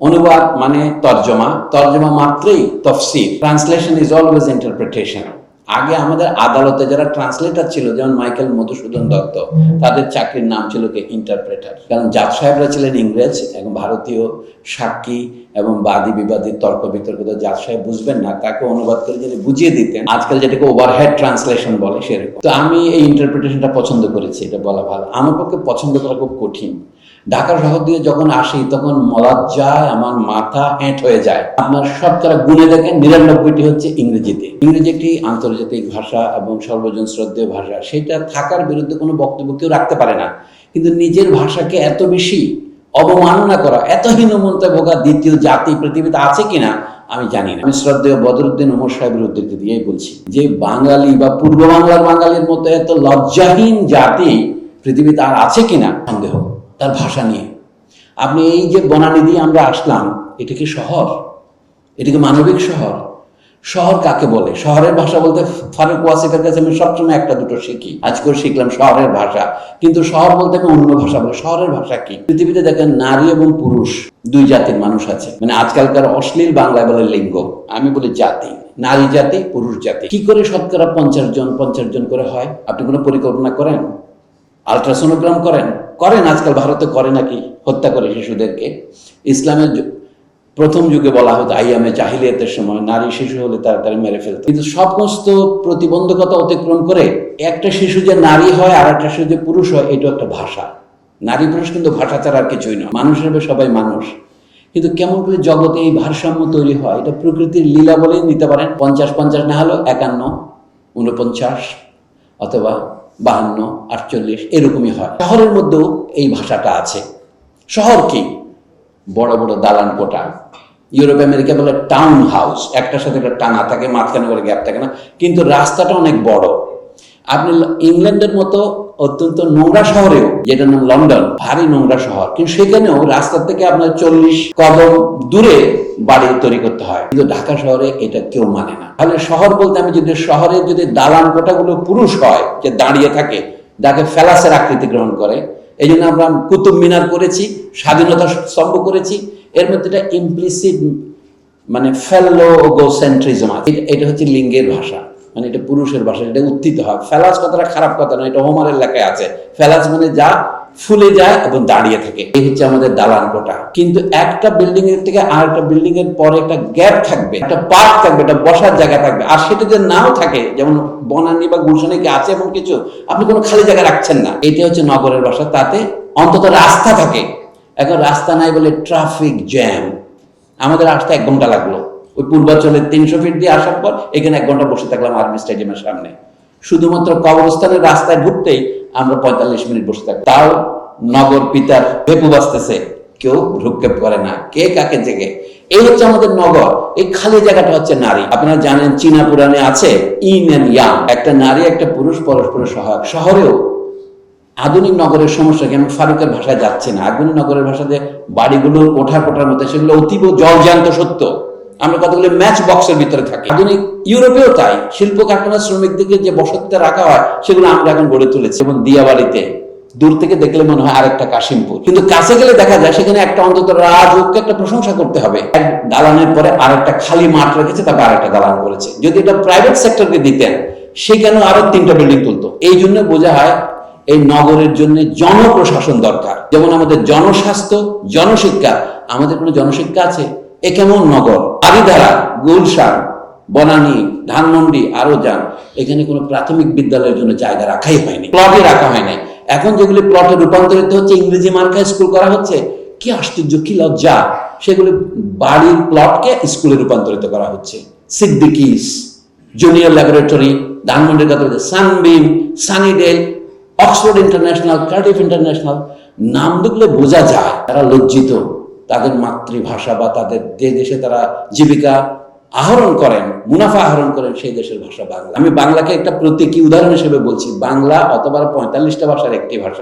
অনুবাদ মানে তর্জমা। তর্জমা মাত্রই তফসির ট্রান্সলেশন ইজ অলওয়েজ ইন্টারপ্রিটেশন আগে আমাদের আদালতে যারা ট্রান্সলেটর ছিল, যেমন মাইকেল মধুসূদন দত্ত, তাদের চাকরির নাম ছিল কি? ইন্টারপ্রেটার কারণ জাজ সাহেবরা ছিলেন ইংরেজ এবং ভারতীয় সাক্ষী এবং বাদী বিবাদী তর্ক বিতর্ক তো জাজ সাহেব বুঝবেন না, তাকে অনুবাদ করে যদি বুঝিয়ে দিতেন, আজকাল যেটাকে ওভারহেড ট্রান্সলেশন বলে সেরকম। তো আমি এই ইন্টারপ্রিটেশনটা পছন্দ করেছি, এটা বলা ভালো। আমার পক্ষে পছন্দ করা খুব কঠিন। ঢাকা শহর দিয়ে যখন আসি, তখন মলজ্জায় আমার মাথা হেঁট হয়ে যায়। আপনার শতকরা গুণে দেখেন, নিরানব্বইটি হচ্ছে ইংরেজিতে। ইংরেজি একটি আন্তর্জাতিক ভাষা এবং সর্বজন শ্রদ্ধেয় ভাষা। সেটা থাকার বিরুদ্ধে কোনো বক্তব্য কেউ রাখতে পারে না। কিন্তু নিজের ভাষাকে এত বেশি অবমাননা করা, এত হীনমন্তায় ভোগা দ্বিতীয় জাতি পৃথিবীতে আছে কিনা, আমি জানি না। আমি শ্রদ্ধেয় বদরুদ্দিন ওমর সাহেবের উদ্ধৃতি দিয়েই বলছি যে, বাঙালি বা পূর্ব বাংলার বাঙালির মতো এত লজ্জাহীন জাতি পৃথিবীতে আর আছে কিনা, সন্দেহ। তার ভাষা নিয়ে। আপনি এই যে বনানি দিয়ে আমরা আসলাম, এটা কি শহর? এটা কি মানবিক শহর? শহর কাকে বলে? শহরের ভাষা বলতে ফারুক ওয়াসিফের কাছে আমি সবসময় একটা দুটো শিখি। আজকেও শিখলাম শহরের ভাষা। কিন্তু শহর বলতে আমি অন্য ভাষা বলে। শহরের ভাষা কি? পৃথিবীতে দেখেন নারী এবং পুরুষ দুই জাতির মানুষ আছে। মানে আজকালকার অশ্লীল বাংলায় বলে লিঙ্গ। আমি বলি জাতি। নারী জাতি, পুরুষ জাতি। কি করে শতকরা পঞ্চাশ জন পঞ্চাশ জন করে হয়? আপনি কোনো পরিকল্পনা করেন? আলট্রাসোনোগ্রাম করেন? করেন, আজকাল ভারতে করে নাকি হত্যা করে শিশুদেরকে। ইসলামের প্রথম যুগে বলা হতো আইয়ামে জাহিলিয়াতের সময়, নারী শিশু হলে তাড়াতাড়ি মেরে ফেলত। কিন্তু সমস্ত প্রতিবন্ধকতা অতিক্রম করে একটা শিশু যে নারী হয় আর একটা শিশু যে পুরুষ হয় এটা একটা ভাষা। নারী পুরুষ কিন্তু ভাষা ছাড়া আর কিছুই নয়। মানুষ হিসেবে সবাই মানুষ। কিন্তু কেমন করে জগতে এই ভারসাম্য তৈরি হয়, এটা প্রকৃতির লীলা বলেই নিতে পারেন। পঞ্চাশ পঞ্চাশ না হলেও একান্ন উনপঞ্চাশ অথবা বাহান্ন, আটচল্লিশ, এরকমই হয়। শহরের মধ্যেও এই ভাষাটা আছে। শহর কি? বড় বড় দালান কোটা ইউরোপ, আমেরিকা বলে টাউন হাউস একটার সাথে একটা টানা থাকে, মাঝখানে বলে গ্যাপ থাকে না। কিন্তু রাস্তাটা অনেক বড়। আপনি ইংল্যান্ডের মতো অত্যন্ত নোংরা শহরেও, যেটার নাম লন্ডন, ভারী নোংরা শহর, কিন্তু সেখানেও রাস্তা থেকে আপনার চল্লিশ কদম দূরে বাড়ি তৈরি করতে হয়। কিন্তু ঢাকা শহরে এটা কেউ মানে না। তাহলে শহর বলতে আমি যদি শহরের যদি দালান কোঠাগুলো পুরুষ হয়, যে দাঁড়িয়ে থাকে, যাকে ফেলাসের আকৃতি গ্রহণ করে, এই জন্য আমরা কুতুব মিনার করেছি, স্বাধীনতা স্তম্ভ করেছি, এর মধ্যে এটা ইমপ্লিসিট মানে ফেলোগোসেন্ট্রিজম আছে। এটা- এটা হচ্ছে লিঙ্গের ভাষা। মানে এটা পুরুষের ভাষা, এটা উত্থিত হয়। ফেলাস কথাটা খারাপ কথা না এটা হোমারের লেখায় আছে। ফেলাস মানে যা ফুলে যায় এবং দাঁড়িয়ে থাকে। এই হচ্ছে আমাদের দালান কোটা। কিন্তু একটা বিল্ডিং এর থেকে আর একটা বিল্ডিং এর পরে একটা গ্যাপ থাকবে, একটা পার্ক থাকবে, একটা বসার জায়গা থাকবে। আর সেটা যে নাও থাকে, যেমন বনানী বা গুলশানে কি আছে এমন কিছু, আপনি কোনো খালি জায়গা রাখছেন না। এটা হচ্ছে নগরের বাসা তাতে অন্তত রাস্তা থাকে। এখন রাস্তা নাই বলে ট্রাফিক জ্যাম আমাদের আসতে এক ঘণ্টা লাগল। ওই পূর্বাঞ্চলের তিনশো ফিট দিয়ে আসার পর এখানে এক ঘণ্টা বসে থাকলাম আর্মি স্টেডিয়ামের সামনে। শুধুমাত্র কবরস্থানের রাস্তায় ঢুকতেই আমরা পঁয়তাল্লিশ মিনিট বসে থাকব তাও নগর পিতার ভেপু বাঁচতেছে কেউ ভ্রুক্ষেপ করে না। কে কাকে জেগে? এই হচ্ছে আমাদের নগর। এই খালি জায়গাটা হচ্ছে নারী। আপনারা জানেন চীনা পুরাণে আছে ইন এন্ড ইয়াং একটা নারী, একটা পুরুষ পরস্পরের সহায়ক। শহরেও আধুনিক নগরের সমস্যা কি? আমি ফারুকের ভাষায় যাচ্ছি না। আধুনিক নগরের ভাষাতে বাড়িগুলো কোঠা কোঠার মধ্যে সেগুলো অতীব জলজান্ত সত্য। আমরা কতগুলো ম্যাচ বক্সের ভিতরে থাকি। আধুনিক ইউরোপেও তাই, শিল্প কারখানা শ্রমিকদেরকে যে বসতিতে রাখা হয়, সেগুলো আমরা এখন গড়ে তুলেছি। যেমন দিয়াবাড়িতে, দূর থেকে দেখলে মনে হয় আরেকটা কাশিমপুর। কিন্তু কাছে গেলে দেখা যায়, সেখানে একটা অন্তত রাজকে একটা প্রশংসা করতে হবে। এক দালানের পরে আরেকটা খালি মাঠ রেখেছে, তারপর আরেকটা দালান করেছে। যদি এটা প্রাইভেট সেক্টরকে দিতেন, সেখানেও আরও তিনটা বিল্ডিং তুলতো। এই জন্য বোঝা হয়, এই নগরের জন্য জনপ্রশাসন দরকার। যেমন আমাদের জনস্বাস্থ্য, জনশিক্ষা, আমাদের কোনো জনশিক্ষা আছে? এ কেমন নগর? আরিধারা গুলশান, বনানী, ধানমন্ডি আরও যান এখানে কোনো প্রাথমিক বিদ্যালয়ের জন্য জায়গা রাখাই হয়নি প্লটে রাখা হয় নাই এখন যেগুলি প্লটে রূপান্তরিত হচ্ছে, ইংরেজি মার্কায় স্কুল করা হচ্ছে, কি আশ্চর্য, কি লজ্জা! সেগুলি বাড়ির প্লটকে স্কুলে রূপান্তরিত করা হচ্ছে। সিদ্দিকিস জুনিয়র ল্যাবরেটরি ধানমন্ডির কথা বলছে Sunbeam Sunnydale Oxford International Cardiff International নাম দেখলে বোঝা যায়, তারা লজ্জিত। তাদের মাতৃভাষা বা তাদের যে দেশে তারা জীবিকা আহরণ করেন, মুনাফা আহরণ করেন, সেই দেশের ভাষা বাংলা। আমি বাংলাকে একটা প্রতীকী উদাহরণ হিসেবে বলছি। বাংলা অথবা পঁয়তাল্লিশটা ভাষার একটি ভাষা।